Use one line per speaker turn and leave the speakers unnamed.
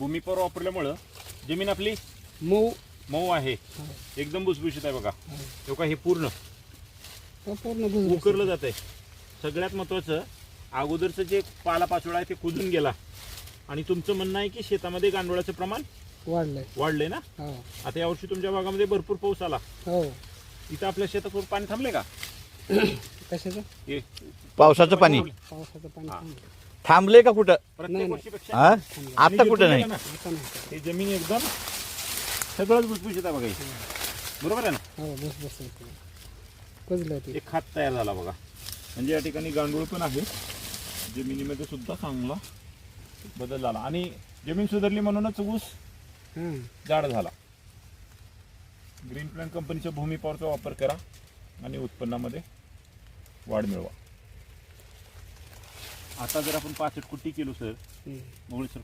भूमीपर वापरल्यामुळं जमीन आपली
मऊ.
मऊ आहे.
हो.
एकदम भुसभुशीत आहे बघा.
हो.
तेव्हा हे पूर्ण.
तो पूर्ण भुसभुशीत.
उकरलं जात आहे. सगळ्यात महत्वाचं अगोदरचं जे पाला पाचोळा आहे ते कुजून गेला. आणि तुमचं म्हणणं आहे की शेतामध्ये गांडोळाचं प्रमाण
वाढलंय.
वाढलंय ना?
हो.
आता यावर्षी तुमच्या भागामध्ये भरपूर पाऊस आला.
हो.
इथं आपल्या शेतातून पाणी थांबले का?
कशाचं?
हे
पावसाचं पाणी.
पावसाचं पाणी. थांबलं.
थांबले का कुठं?
नाही,
प्रत्येक
नाही.
वर्षीपेक्षा
हा?
थांबलं.
आता कुठं नाही?
आता नाही.
हे जमीन एकदम सगळंच भुसभुशीत आहे बघा. बरोबर आहे ना?
हो बस बस कुजलं ते.
एक खात तयार झाला बघा. म्हणजे या ठिकाणी गांडूळ पण आहे. जमिनीमध्ये सुद्धा चांगला बदल झाला. आणि जमीन सुधारली म्हणूनच ऊस
हां.
जाड झाला. ग्रीन प्लॅन कंपनीच्या भूमी पॉवरचा वापर करा आणि उत्पन्नामध्ये वाढ मिळवा आता जर आपण पाचट कुट्टी केलो सर. मोगळे सर